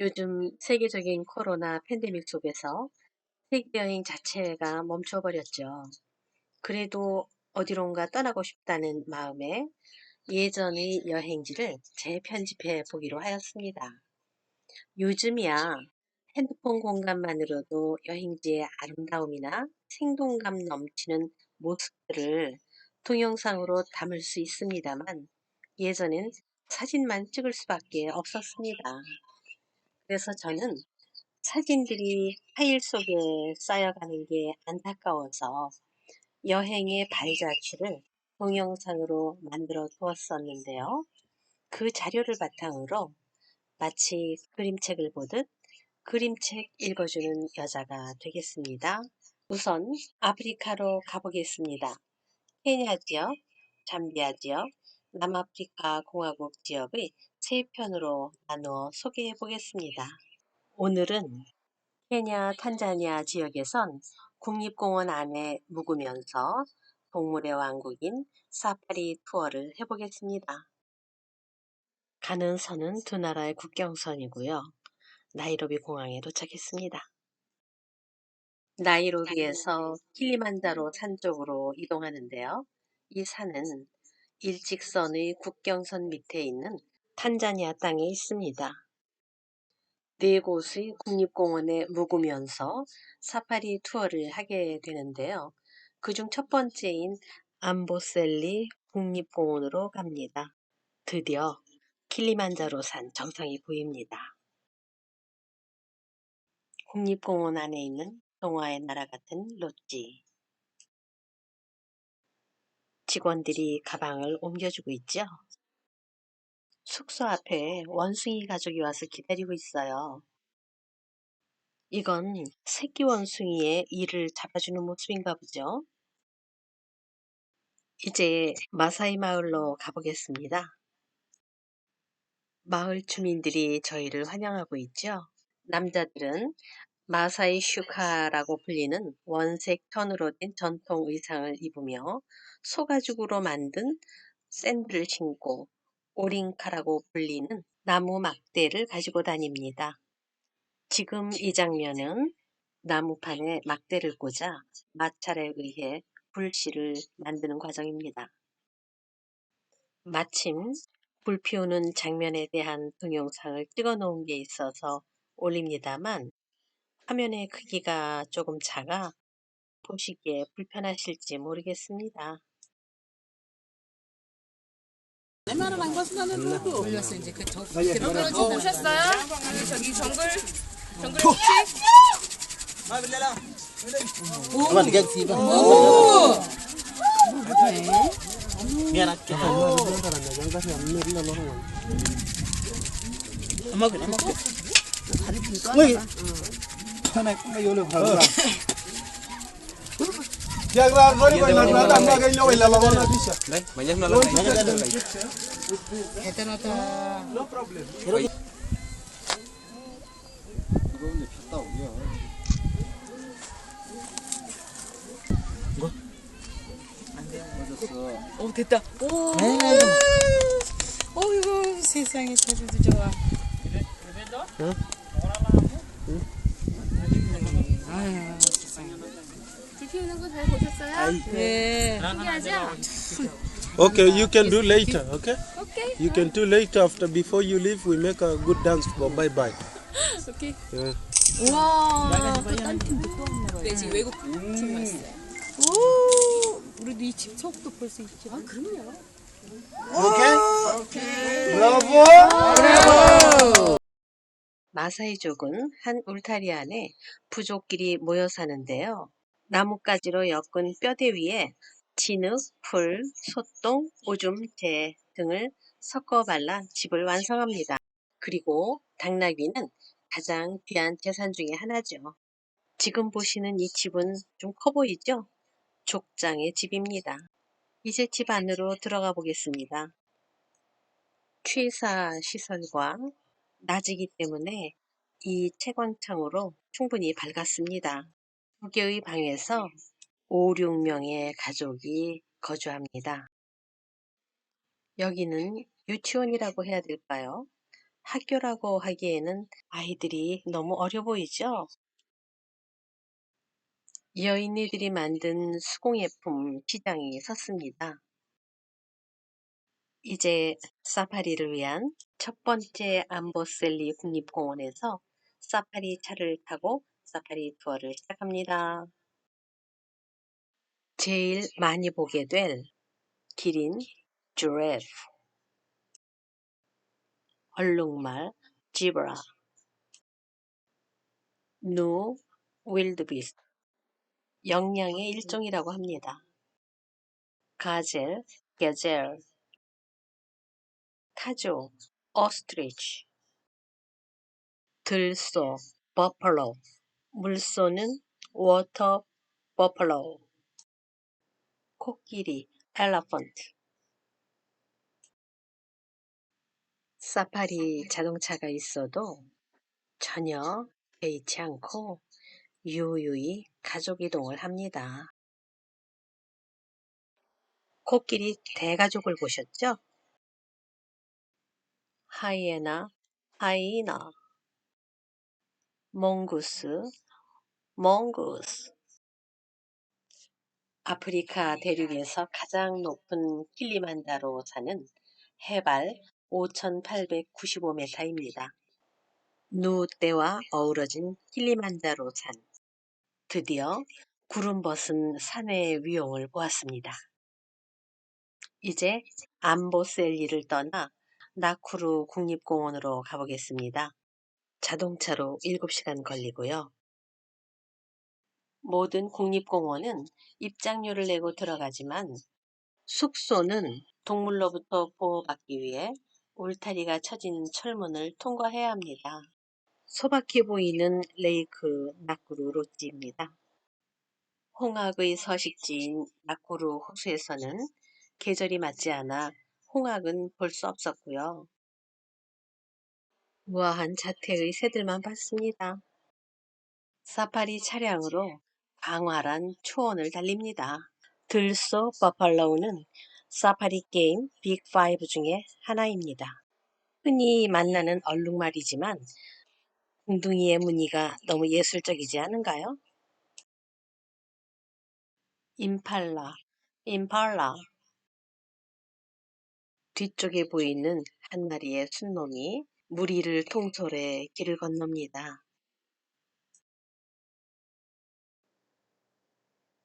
요즘 세계적인 코로나 팬데믹 속에서 세계 여행 자체가 멈춰버렸죠. 그래도 어디론가 떠나고 싶다는 마음에 예전의 여행지를 재편집해 보기로 하였습니다. 요즘이야 핸드폰 공간만으로도 여행지의 아름다움이나 생동감 넘치는 모습들을 동영상으로 담을 수 있습니다만 예전엔 사진만 찍을 수밖에 없었습니다. 그래서 저는 사진들이 파일 속에 쌓여가는 게 안타까워서 여행의 발자취를 동영상으로 만들어 두었었는데요. 그 자료를 바탕으로 마치 그림책을 보듯 그림책 읽어주는 여자가 되겠습니다. 우선 아프리카로 가보겠습니다. 케냐 지역, 잠비아 지역, 남아프리카 공화국 지역의 세 편으로 나누어 소개해 보겠습니다. 오늘은 케냐, 탄자니아 지역에선 국립공원 안에 묵으면서 동물의 왕국인 사파리 투어를 해보겠습니다. 가는 선은 두 나라의 국경선이고요. 나이로비 공항에 도착했습니다. 나이로비에서 킬리만자로 산 쪽으로 이동하는데요. 이 산은 일직선의 국경선 밑에 있는 탄자니아 땅에 있습니다. 네 곳의 국립공원에 묵으면서 사파리 투어를 하게 되는데요. 그중 첫 번째인 암보셀리 국립공원으로 갑니다. 드디어 킬리만자로 산 정상이 보입니다. 국립공원 안에 있는 동화의 나라 같은 롯지. 직원들이 가방을 옮겨주고 있죠. 숙소 앞에 원숭이 가족이 와서 기다리고 있어요. 이건 새끼 원숭이의 이를 잡아주는 모습인가 보죠. 이제 마사이 마을로 가보겠습니다. 마을 주민들이 저희를 환영하고 있죠. 남자들은 마사이 슈카라고 불리는 원색 턴으로 된 전통 의상을 입으며 소가죽으로 만든 샌들을 신고 오링카라고 불리는 나무 막대를 가지고 다닙니다. 지금 이 장면은 나무판에 막대를 꽂아 마찰에 의해 불씨를 만드는 과정입니다. 마침 불 피우는 장면에 대한 동영상을 찍어 놓은 게 있어서 올립니다만 화면의 크기가 조금 작아 보시기에 불편하실지 모르겠습니다. 올렸어 이제 그저 어. 오셨어요? 여기 저기 정글 정글 siba. 오! Ak. Amag amag. Woi. Kana kana yole bhagla. Jagra mari ko na na ma ga yo ila la na bisa. Dai, banyak na lang. Banyak na. 대단하다. No problem. 오 됐다. 오. 어이구 세상에 자주도 좋아. 아유 세상에. 불 피우는 거 잘 보셨어요? 네. 신기하죠? Okay, you can do later, okay? 오케이. You can do later after before you leave we make a good dance for bye bye. 오케이. Yeah. 우와. 팀도 또 왔나. 네 지금 외국 팀 왔어요. 오. 우리도 이집 속도 볼 수 있죠? 아 그럼요. 마사이족은 한 울타리 안에 부족끼리 모여 사는데요. 나뭇가지로 엮은 뼈대 위에 진흙, 풀, 소똥, 오줌, 재 등을 섞어 발라 집을 완성합니다. 그리고 당나귀는 가장 귀한 재산 중에 하나죠. 지금 보시는 이 집은 좀 커 보이죠? 족장의 집입니다. 이제 집 안으로 들어가 보겠습니다. 취사 시설과 낮이기 때문에 이 채광창으로 충분히 밝았습니다. 두 개의 방에서 5, 6명의 가족이 거주합니다. 여기는 유치원이라고 해야 될까요? 학교라고 하기에는 아이들이 너무 어려 보이죠? 여인네들이 만든 수공예품 시장이 섰습니다. 이제 사파리를 위한 첫 번째 암보셀리 국립공원에서 사파리 차를 타고 사파리 투어를 시작합니다. 제일 많이 보게 될 기린, 주레프, 얼룩말, 지브라, 누, 윌드비스트, 영양의 일종이라고 합니다. 가젤, 게젤, 타조, 오스트리치, 들소, 버펄로, 물소는 워터 버펄로, 코끼리, 엘라펀트. 사파리 자동차가 있어도 전혀 개의치 않고 유유히 가족 이동을 합니다. 코끼리 대가족을 보셨죠? 하이에나, 하이나, 몽구스, 몽구스. 아프리카 대륙에서 가장 높은 킬리만자로 산은 해발 5,895m입니다. 누때와 어우러진 킬리만자로 산. 드디어 구름 벗은 산의 위용을 보았습니다. 이제 암보셀리를 떠나 나쿠루 국립공원으로 가보겠습니다. 자동차로 7시간 걸리고요. 모든 국립공원은 입장료를 내고 들어가지만 숙소는 동물로부터 보호받기 위해 울타리가 쳐진 철문을 통과해야 합니다. 소박해 보이는 레이크 나쿠루 로지입니다. 홍학의 서식지인 나쿠루 호수에서는 계절이 맞지 않아 홍학은 볼 수 없었고요. 우아한 자태의 새들만 봤습니다. 사파리 차량으로 광활한 초원을 달립니다. 들소 버팔로우는 사파리 게임 빅5 중에 하나입니다. 흔히 만나는 얼룩말이지만 웅둥이의 무늬가 너무 예술적이지 않은가요? 임팔라, 임팔라. 뒤쪽에 보이는 한 마리의 순놈이 무리를 통솔해 길을 건넙니다.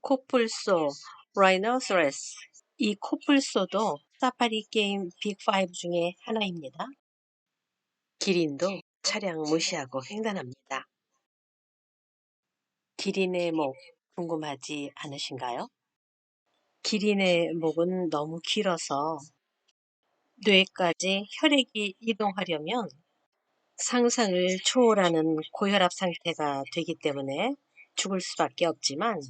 코뿔소, 라이너서레스. 이 코뿔소도 사파리 게임 빅5 중에 하나입니다. 기린도 차량 무시하고 횡단합니다. 기린의 목 궁금하지 않으신가요? 기린의 목은 너무 길어서 뇌까지 혈액이 이동하려면 상상을 초월하는 고혈압 상태가 되기 때문에 죽을 수밖에 없지만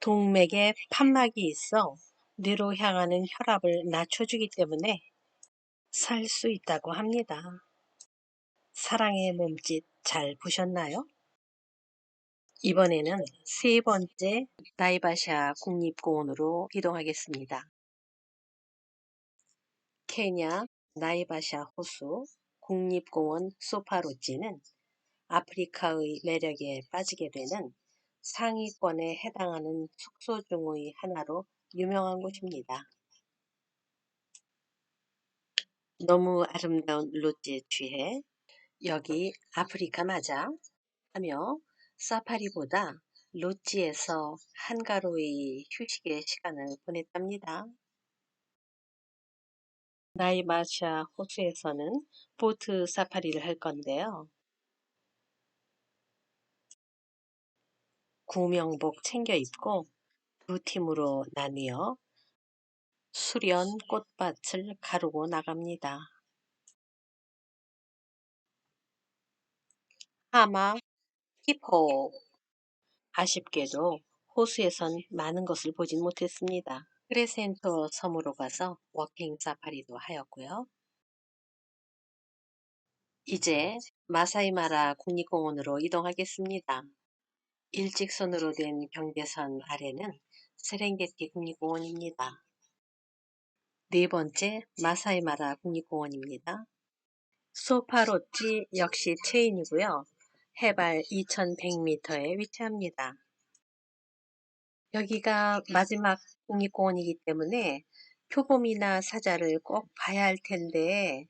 동맥에 판막이 있어 뇌로 향하는 혈압을 낮춰주기 때문에 살 수 있다고 합니다. 사랑의 몸짓 잘 보셨나요? 이번에는 세 번째 나이바샤 국립공원으로 이동하겠습니다. 케냐 나이바샤 호수 국립공원 소파로지는 아프리카의 매력에 빠지게 되는 상위권에 해당하는 숙소 중의 하나로 유명한 곳입니다. 너무 아름다운 로지에 취해 여기 아프리카 맞아? 하며 사파리보다 로지에서 한가로이 휴식의 시간을 보냈답니다. 나이마샤 호수에서는 보트 사파리를 할 건데요. 구명복 챙겨 입고 두 팀으로 나뉘어 수련 꽃밭을 가르고 나갑니다. 하마, 히포. 아쉽게도 호수에선 많은 것을 보진 못했습니다. 크레센토 섬으로 가서 워킹 사파리도 하였고요. 이제 마사이마라 국립공원으로 이동하겠습니다. 일직선으로 된 경계선 아래는 세렝게티 국립공원입니다. 네 번째 마사이마라 국립공원입니다. 소파로찌 역시 체인이고요. 해발 2100m에 위치합니다. 여기가 마지막 국립공원이기 때문에 표범이나 사자를 꼭 봐야 할 텐데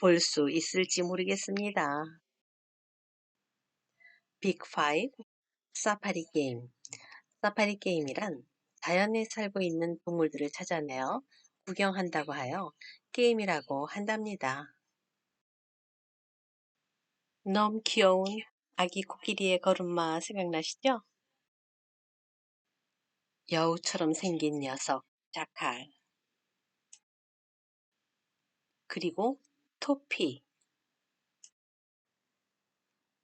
볼 수 있을지 모르겠습니다. 빅5 사파리 게임 사파리 게임이란 자연에 살고 있는 동물들을 찾아내어 구경한다고 하여 게임이라고 한답니다. 너무 귀여운 아기 코끼리의 걸음마 생각나시죠? 여우처럼 생긴 녀석, 자칼. 그리고 토피.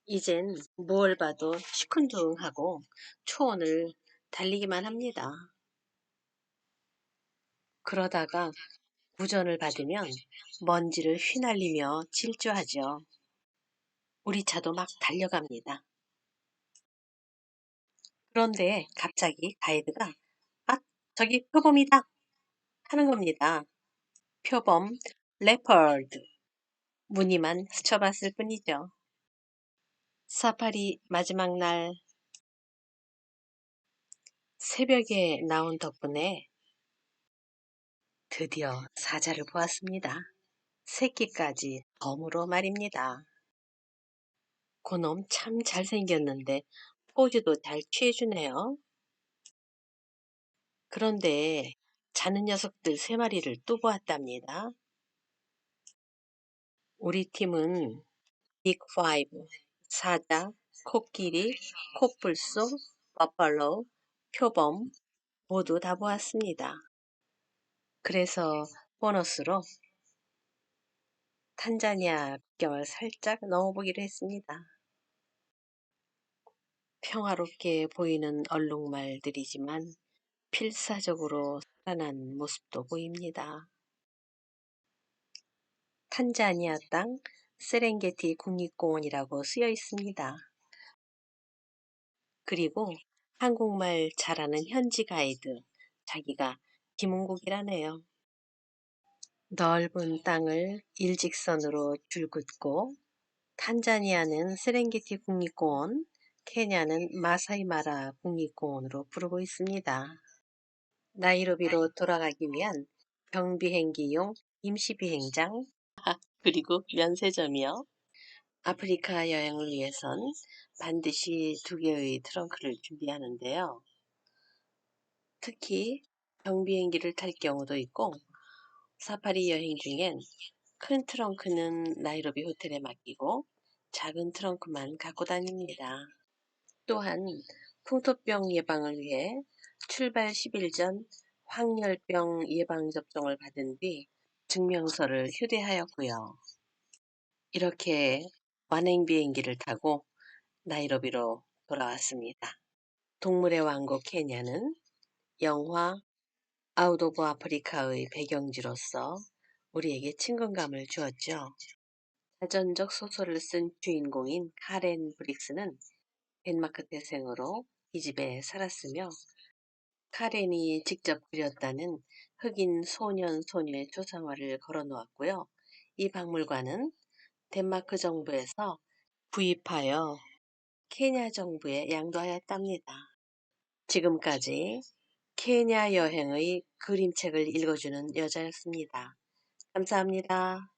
이젠 무얼 봐도 시큰둥하고 초원을 달리기만 합니다. 그러다가 구전을 받으면 먼지를 휘날리며 질주하죠. 우리 차도 막 달려갑니다. 그런데 갑자기 가이드가 아 저기 표범이다 하는 겁니다. 표범 레퍼드 무늬만 스쳐봤을 뿐이죠. 사파리 마지막 날 새벽에 나온 덕분에 드디어 사자를 보았습니다. 새끼까지 덤으로 말입니다. 그놈 참 잘생겼는데 포즈도 잘 취해주네요. 그런데 자는 녀석들 세 마리를 또 보았답니다. 우리 팀은 빅5, 사자, 코끼리, 코뿔소, 버팔로, 표범 모두 다 보았습니다. 그래서 보너스로 탄자니아 국경을 살짝 넘어보기로 했습니다. 평화롭게 보이는 얼룩말들이지만 필사적으로 살아난 모습도 보입니다. 탄자니아 땅 세렝게티 국립공원이라고 쓰여 있습니다. 그리고 한국말 잘하는 현지 가이드, 자기가 김은국이라네요. 넓은 땅을 일직선으로 줄긋고 탄자니아는 세렝게티 국립공원, 케냐는 마사이마라 국립공원으로 부르고 있습니다. 나이로비로 돌아가기 위한 경비행기용 임시비행장, 그리고 면세점이요. 아프리카 여행을 위해선 반드시 두 개의 트렁크를 준비하는데요. 특히 경비행기를 탈 경우도 있고 사파리 여행 중엔 큰 트렁크는 나이로비 호텔에 맡기고 작은 트렁크만 갖고 다닙니다. 또한 풍토병 예방을 위해 출발 10일 전 황열병 예방접종을 받은 뒤 증명서를 휴대하였고요. 이렇게 완행 비행기를 타고 나이로비로 돌아왔습니다. 동물의 왕국 케냐는 영화 아웃 오브 아프리카의 배경지로서 우리에게 친근감을 주었죠. 자전적 소설을 쓴 주인공인 카렌 브릭스는 덴마크 태생으로 이 집에 살았으며 카렌이 직접 그렸다는 흑인 소년 소녀의 초상화를 걸어 놓았고요. 이 박물관은 덴마크 정부에서 구입하여 케냐 정부에 양도하였답니다. 지금까지 케냐 여행의 그림책을 읽어주는 여자였습니다. 감사합니다.